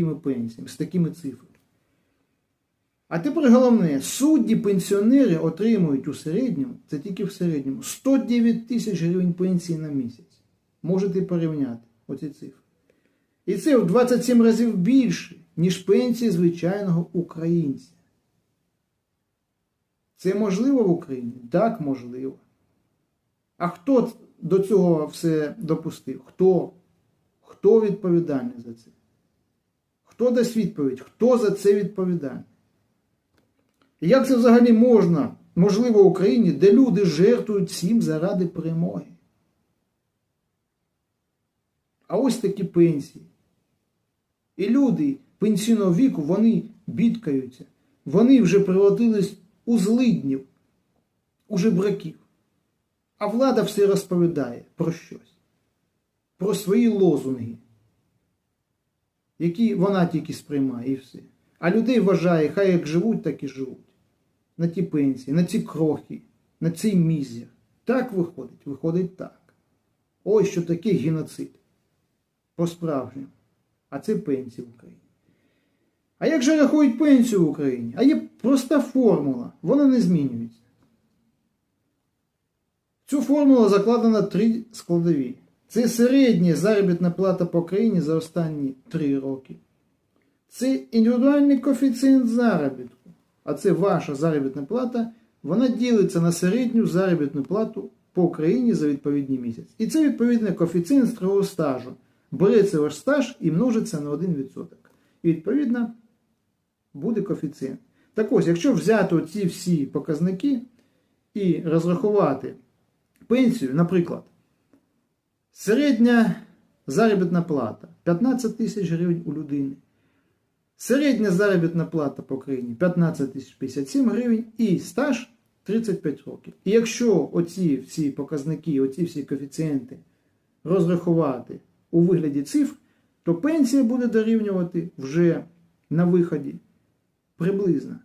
такими пенсіями, з такими цифрами. А тепер головне, судді пенсіонери отримують у середньому, це тільки в середньому, 109 тисяч гривень пенсії на місяць. Можете порівняти оці цифри. І це в 27 разів більше, ніж пенсії звичайного українця. Це можливо в Україні? Так, можливо. А хто до цього все допустив? Хто? Хто відповідальний за це? Хто дасть відповідь? Хто за це відповідальний? І Як це взагалі можна, можливо, в Україні, де люди жертвують всім заради перемоги? А ось такі пенсії. І люди пенсійного віку, вони бідкаються. Вони вже превратились у злиднів, у жебраків. А влада все розповідає про щось, про свої лозунги, які вона тільки сприймає і все. А людей вважає, хай як живуть, так і живуть. На ті пенсії, на ці крохи, на цей мізер. Так виходить, виходить так. Ось що таке геноцид. По-справжньому. А це пенсії в Україні. А як же рахують пенсію в Україні? А є проста формула, вона не змінюється. Цю формулу закладено три складові. Це середня заробітна плата по країні за останні три роки. Це індивідуальний коефіцієнт заробітку. А це ваша заробітна плата, вона ділиться на середню заробітну плату по Україні за відповідний місяць. І це відповідний коефіцієнт страхового стажу. Береться ваш стаж і множиться на 1%. І відповідно буде коефіцієнт. Так ось, якщо взяти ці всі показники і розрахувати пенсію, наприклад, середня заробітна плата 15 тисяч гривень у людини. Середня заробітна плата по країні 15 тисяч 57 гривень і стаж 35 років. І якщо оці всі показники, оці всі коефіцієнти розрахувати у вигляді цифр, то пенсія буде дорівнювати вже на виході приблизно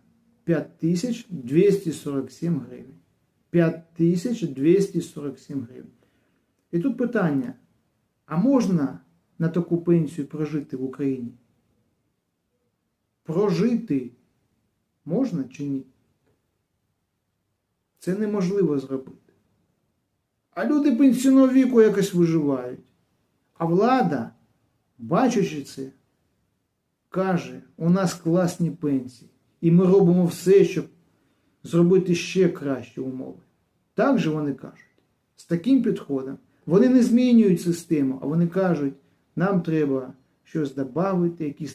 5247 гривень. 5247 гривень. І тут питання: а можна на таку пенсію прожити в Україні? Прожити можна чи ні? Це неможливо зробити. А люди пенсійного віку якось виживають. А влада, бачачи це, каже, у нас класні пенсії. І ми робимо все, щоб зробити ще кращі умови. Так же вони кажуть. З таким підходом вони не змінюють систему, а вони кажуть, нам треба щось додати, якісь